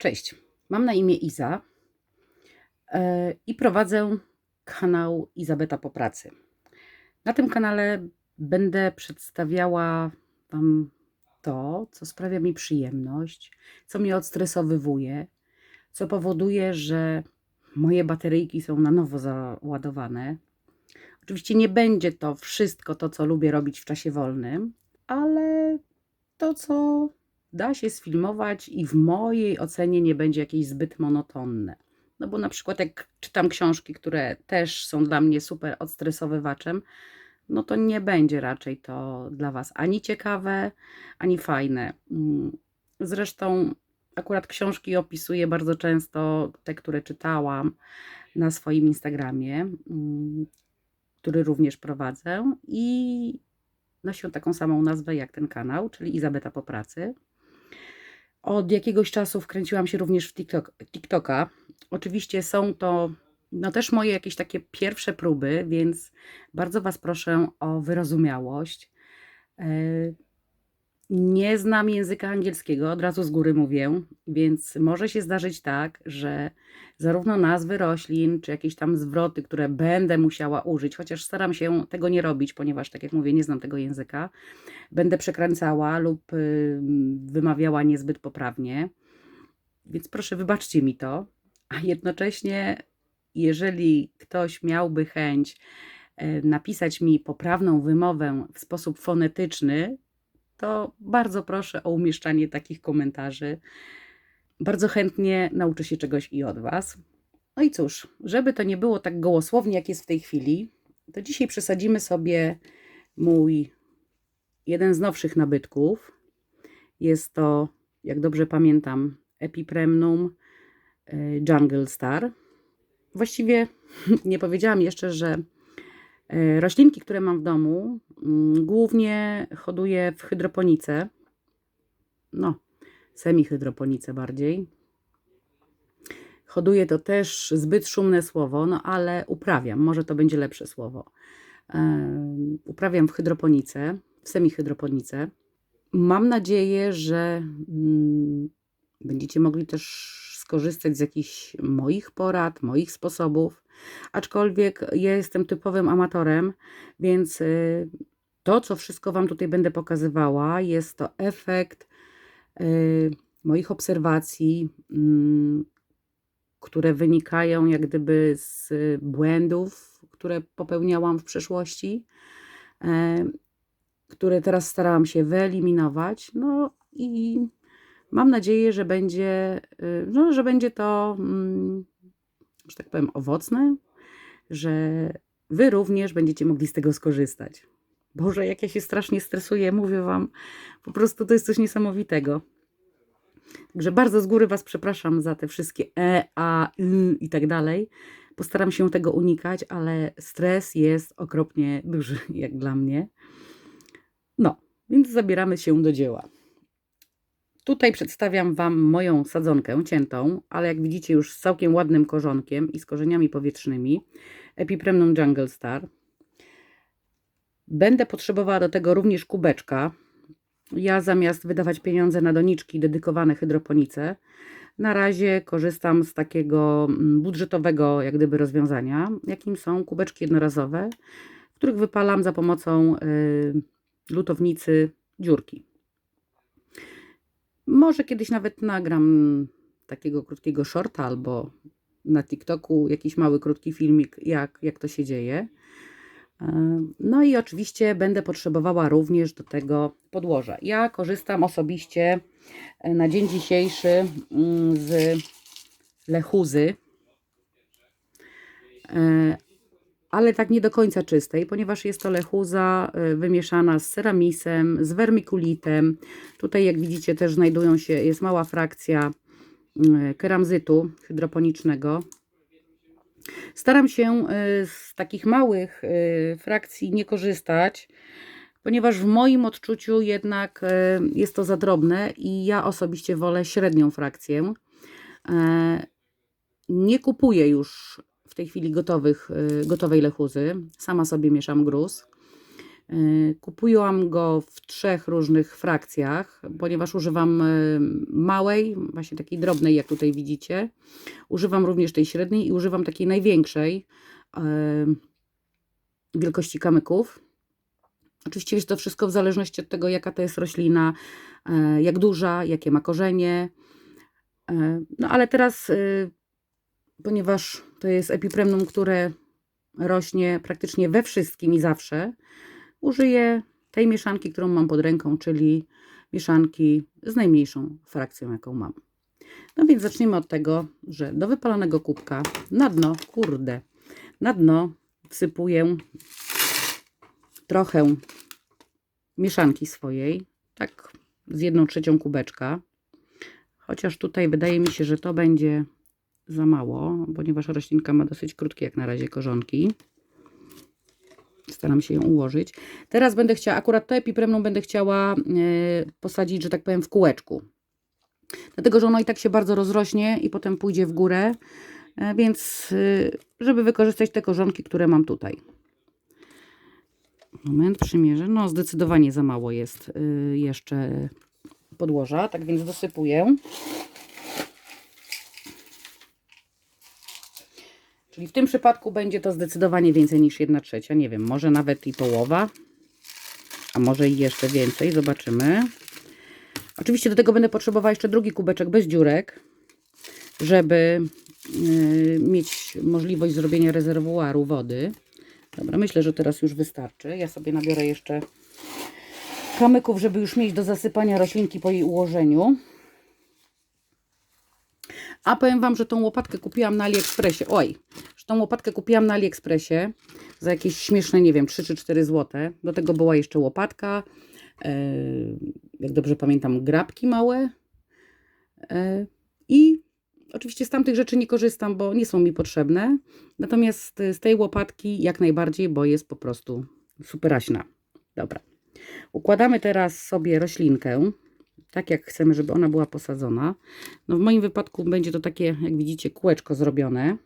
Cześć, mam na imię Iza e, i prowadzę kanał Izabeta po pracy. Na tym kanale będę przedstawiała Wam to, co sprawia mi przyjemność, co mnie odstresowywuje, co powoduje, że moje bateryjki są na nowo załadowane. Oczywiście nie będzie to wszystko to, co lubię robić w czasie wolnym, ale to, co da się sfilmować i w mojej ocenie nie będzie jakieś zbyt monotonne. No bo na przykład jak czytam książki, które też są dla mnie super odstresowywaczem, no to nie będzie raczej to dla Was ani ciekawe, ani fajne. Mm, Zresztą akurat książki opisuję bardzo często, te, które czytałam na swoim Instagramie, mm, który również prowadzę i nosią taką samą nazwę jak ten kanał, czyli Izabeta po pracy. Od jakiegoś czasu wkręciłam się również w TikTok, TikToka. Oczywiście są to no też moje jakieś takie pierwsze próby, więc bardzo Was proszę o wyrozumiałość. E, Nie znam języka angielskiego, od razu z góry mówię, więc może się zdarzyć tak, że zarówno nazwy roślin, czy jakieś tam zwroty, które będę musiała użyć, chociaż staram się tego nie robić, ponieważ, tak jak mówię, nie znam tego języka, będę przekręcała lub y, wymawiała niezbyt poprawnie. Więc proszę, wybaczcie mi to. A jednocześnie, jeżeli ktoś miałby chęć e, napisać mi poprawną wymowę w sposób fonetyczny, to bardzo proszę o umieszczanie takich komentarzy. Bardzo chętnie nauczę się czegoś i od Was. No i cóż, żeby to nie było tak gołosłownie, jak jest w tej chwili, to dzisiaj przesadzimy sobie mój jeden z nowszych nabytków. Jest to, jak dobrze pamiętam, Epipremnum y, Jungle Star. Właściwie nie powiedziałam jeszcze, że roślinki, które mam w domu, mm, głównie hoduję w hydroponice. No, semi-hydroponice bardziej. Hoduję to też zbyt szumne słowo, no ale uprawiam, może to będzie lepsze słowo. Uprawiam w hydroponice, w semi-hydroponice. Mam nadzieję, że mm, będziecie mogli też skorzystać z jakichś moich porad, moich sposobów. Aczkolwiek ja jestem typowym amatorem, więc y, to, co wszystko Wam tutaj będę pokazywała, jest to efekt y, moich obserwacji, mm, które wynikają jak gdyby z błędów, które popełniałam w przeszłości, e, które teraz starałam się wyeliminować. No i mam nadzieję, że będzie, y, no, że będzie to, mm, że tak powiem, owocne, że Wy również będziecie mogli z tego skorzystać. Boże, jak ja się strasznie stresuję, mówię Wam, po prostu to jest coś niesamowitego. Także bardzo z góry Was przepraszam za te wszystkie e, a, y i tak dalej. Postaram się tego unikać, ale stres jest okropnie duży, jak dla mnie. No, więc zabieramy się do dzieła. Tutaj przedstawiam Wam moją sadzonkę ciętą, ale jak widzicie już z całkiem ładnym korzonkiem i z korzeniami powietrznymi. Epipremnum Jungle Star. Będę potrzebowała do tego również kubeczka. Ja zamiast wydawać pieniądze na doniczki dedykowane hydroponice, na razie korzystam z takiego mm, budżetowego jak gdyby rozwiązania, jakim są kubeczki jednorazowe, których wypalam za pomocą y, lutownicy dziurki. Może kiedyś nawet nagram takiego krótkiego shorta albo na TikToku jakiś mały, krótki filmik, jak, jak to się dzieje. E, No i oczywiście będę potrzebowała również do tego podłoża. Ja korzystam osobiście e, na dzień dzisiejszy mm, z lechuzy, e, ale tak nie do końca czystej, ponieważ jest to lechuza e, wymieszana z ceramisem, z wermikulitem. Tutaj jak widzicie też znajdują się, jest mała frakcja mm, keramzytu hydroponicznego. Staram się y, z takich małych frakcji nie korzystać, ponieważ w moim odczuciu jednak jest to za drobne i ja osobiście wolę średnią frakcję. E, Nie kupuję już w tej chwili gotowych, gotowej lechuzy. Sama sobie mieszam gruz. Y, Kupiłam go w trzech różnych frakcjach, ponieważ używam y, małej, właśnie takiej drobnej, jak tutaj widzicie. Używam również tej średniej i używam takiej największej y, wielkości kamyków. Oczywiście jest to wszystko w zależności od tego, jaka to jest roślina, jak duża, jakie ma korzenie. No ale teraz, y, ponieważ to jest epipremnum, które rośnie praktycznie we wszystkim i zawsze, użyję tej mieszanki, którą mam pod ręką, czyli mieszanki z najmniejszą frakcją, jaką mam. No więc zaczniemy od tego, że do wypalonego kubka na dno, kurde, na dno wsypuję trochę mieszanki swojej, tak z jedną trzecią kubeczka. Chociaż tutaj wydaje mi się, że to będzie za mało, ponieważ roślinka ma dosyć krótkie jak na razie korzonki. Staram się ją ułożyć. Teraz będę chciała, akurat to epipremnum będę chciała e, posadzić, że tak powiem, w kółeczku. Dlatego, że ono i tak się bardzo rozrośnie i potem pójdzie w górę, e, więc e, żeby wykorzystać te korzonki, które mam tutaj. Moment, przymierzę. No, zdecydowanie za mało jest jeszcze podłoża, tak więc dosypuję. Czyli w tym przypadku będzie to zdecydowanie więcej niż 1 trzecia. Nie wiem, może nawet i połowa, a może i jeszcze więcej. Zobaczymy. Oczywiście do tego będę potrzebowała jeszcze drugi kubeczek bez dziurek, żeby y, mieć możliwość zrobienia rezerwuaru wody. Dobra, myślę, że teraz już wystarczy. Ja sobie nabiorę jeszcze kamyków, żeby już mieć do zasypania roślinki po jej ułożeniu. A powiem Wam, że tą łopatkę kupiłam na AliExpressie. Oj, że tą łopatkę kupiłam na AliExpressie za jakieś śmieszne, nie wiem, 3 czy 4 zł. Do tego była jeszcze łopatka, e, jak dobrze pamiętam, grabki małe e, i Oczywiście z tamtych rzeczy nie korzystam, bo nie są mi potrzebne. Natomiast z tej łopatki jak najbardziej, bo jest po prostu superaśna. Dobra. Układamy teraz sobie roślinkę, tak jak chcemy, żeby ona była posadzona. No w moim wypadku będzie to takie, jak widzicie, kółeczko zrobione,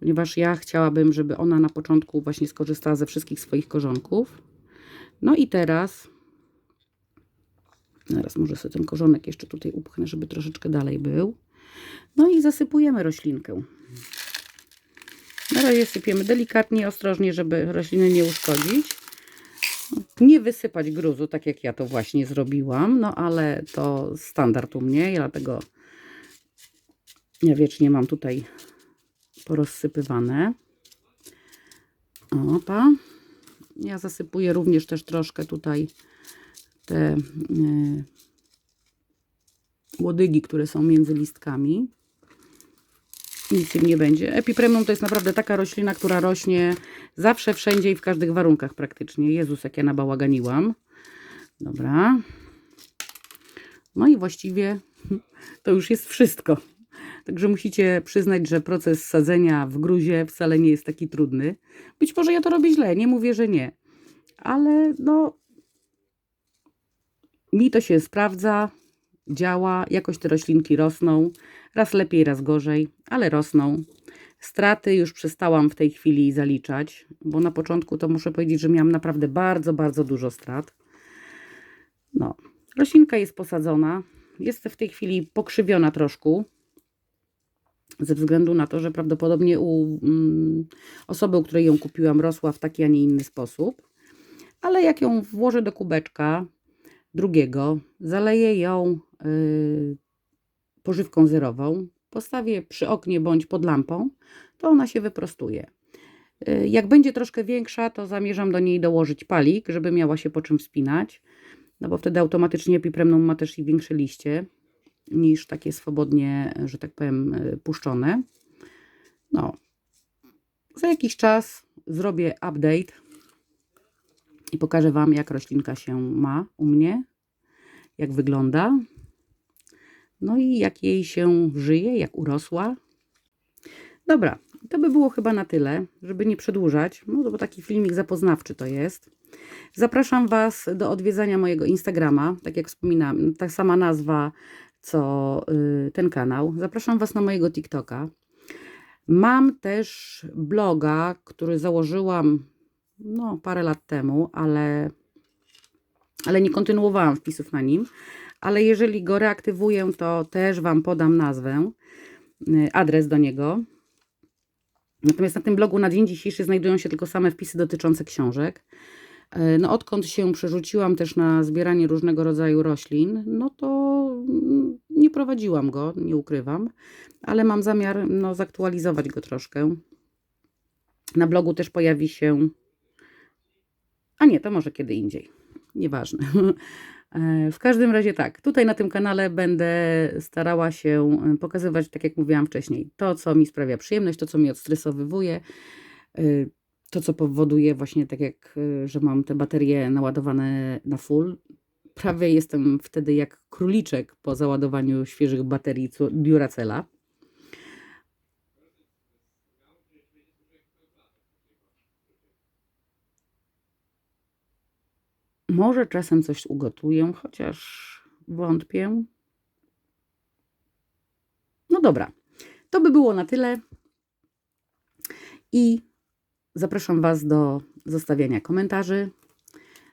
ponieważ ja chciałabym, żeby ona na początku właśnie skorzystała ze wszystkich swoich korzonków. No i teraz, teraz może sobie ten korzonek jeszcze tutaj upchnę, żeby troszeczkę dalej był. No i zasypujemy roślinkę. Na razie sypiemy delikatnie, ostrożnie, żeby rośliny nie uszkodzić. Nie wysypać gruzu, tak jak ja to właśnie zrobiłam, no ale to standard u mnie, dlatego ja wiecznie mam tutaj porozsypywane. Opa. Ja zasypuję również też troszkę tutaj te yy, łodygi, które są między listkami. Nic im nie będzie. Epipremnum to jest naprawdę taka roślina, która rośnie zawsze, wszędzie i w każdych warunkach praktycznie. Jezus, jak ja nabałaganiłam. Dobra. No i właściwie to już jest wszystko. Także musicie przyznać, że proces sadzenia w gruzie wcale nie jest taki trudny. Być może ja to robię źle, nie mówię, że nie. Ale no, mi to się sprawdza działa, jakoś te roślinki rosną, raz lepiej, raz gorzej, ale rosną. Straty już przestałam w tej chwili zaliczać, bo na początku to muszę powiedzieć, że miałam naprawdę bardzo, bardzo dużo strat. No, roślinka jest posadzona, jest w tej chwili pokrzywiona troszkę, ze względu na to, że prawdopodobnie u mm, osoby, u której ją kupiłam, rosła w taki, a nie inny sposób. Ale jak ją włożę do kubeczka drugiego, zaleję ją pożywką zerową, postawię przy oknie bądź pod lampą, to ona się wyprostuje. Yy, jak będzie troszkę większa, to zamierzam do niej dołożyć palik, żeby miała się po czym wspinać, no bo wtedy automatycznie epipremnum ma też i większe liście niż takie swobodnie, że tak powiem, yy, puszczone. No, za jakiś czas zrobię update i pokażę Wam, jak roślinka się ma u mnie, jak wygląda, no i jak jej się żyje, jak urosła. Dobra, to by było chyba na tyle, żeby nie przedłużać, no bo taki filmik zapoznawczy to jest. Zapraszam Was do odwiedzania mojego Instagrama, tak jak wspominam, ta sama nazwa co y, ten kanał. Zapraszam Was na mojego TikToka. Mam też bloga, który założyłam no, parę lat temu, ale, ale nie kontynuowałam wpisów na nim. Ale jeżeli go reaktywuję, to też Wam podam nazwę, y, adres do niego. Natomiast na tym blogu na dzień dzisiejszy znajdują się tylko same wpisy dotyczące książek. E, No, odkąd się przerzuciłam też na zbieranie różnego rodzaju roślin, no to mm, nie prowadziłam go, nie ukrywam, ale mam zamiar no, zaktualizować go troszkę. Na blogu też pojawi się. A nie, to może kiedy indziej. Nieważne. E, W każdym razie tak, tutaj na tym kanale będę starała się e, pokazywać, tak jak mówiłam wcześniej, to, co mi sprawia przyjemność, to, co mnie odstresowywuje, e, to, co powoduje właśnie tak jak, że mam te baterie naładowane na full. Prawie jestem wtedy jak króliczek po załadowaniu świeżych baterii Duracella. Może czasem coś ugotuję, chociaż wątpię. No dobra, to by było na tyle. I zapraszam Was do zostawiania komentarzy.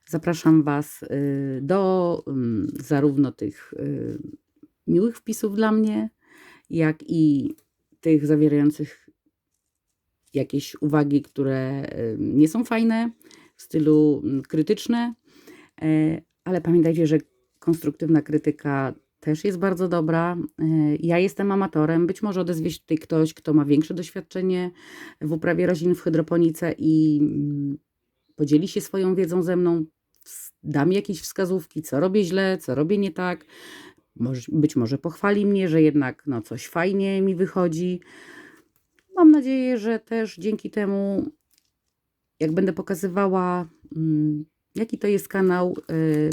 Zapraszam Was y, do ym, zarówno tych y, miłych wpisów dla mnie, jak i tych zawierających jakieś uwagi, które y, nie są fajne, w stylu mm, krytyczne. E, Ale pamiętajcie, że konstruktywna krytyka też jest bardzo dobra. E, Ja jestem amatorem. Być może odezwie się tutaj ktoś, kto ma większe doświadczenie w uprawie roślin w hydroponice i mm, podzieli się swoją wiedzą ze mną. Ws- Da mi jakieś wskazówki, co robię źle, co robię nie tak. Być może pochwali mnie, że jednak no, coś fajnie mi wychodzi. Mam nadzieję, że też dzięki temu, jak będę pokazywała, mm, jaki to jest kanał, y,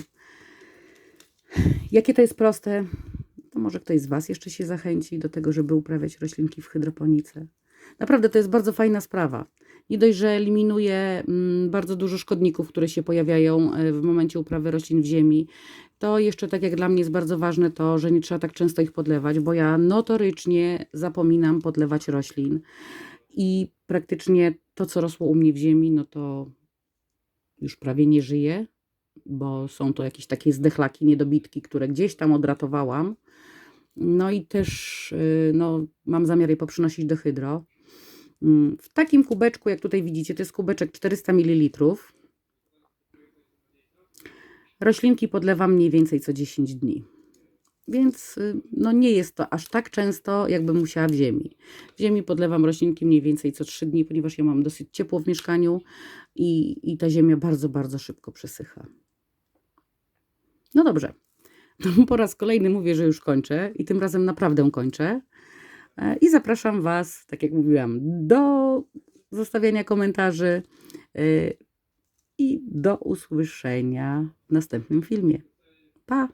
jakie to jest proste, to może ktoś z Was jeszcze się zachęci do tego, żeby uprawiać roślinki w hydroponice. Naprawdę to jest bardzo fajna sprawa. Nie dość, że eliminuje mm, bardzo dużo szkodników, które się pojawiają e, w momencie uprawy roślin w ziemi, to jeszcze tak jak dla mnie jest bardzo ważne to, że nie trzeba tak często ich podlewać, bo ja notorycznie zapominam podlewać roślin i praktycznie to, co rosło u mnie w ziemi, no to już prawie nie żyje, bo są to jakieś takie zdechlaki, niedobitki, które gdzieś tam odratowałam. No i też y, no, mam zamiar je poprzynosić do hydro. Mm, W takim kubeczku, jak tutaj widzicie, to jest kubeczek 400 ml. Roślinki podlewam mniej więcej co 10 dni. Więc y, no nie jest to aż tak często, jakbym musiała w ziemi. W ziemi podlewam roślinki mniej więcej co 3 dni, ponieważ ja mam dosyć ciepło w mieszkaniu i, i ta ziemia bardzo, bardzo szybko przesycha. No dobrze. To po raz kolejny mówię, że już kończę i tym razem naprawdę kończę. E, I zapraszam Was, tak jak mówiłam, do zostawiania komentarzy e, i do usłyszenia w następnym filmie. Pa!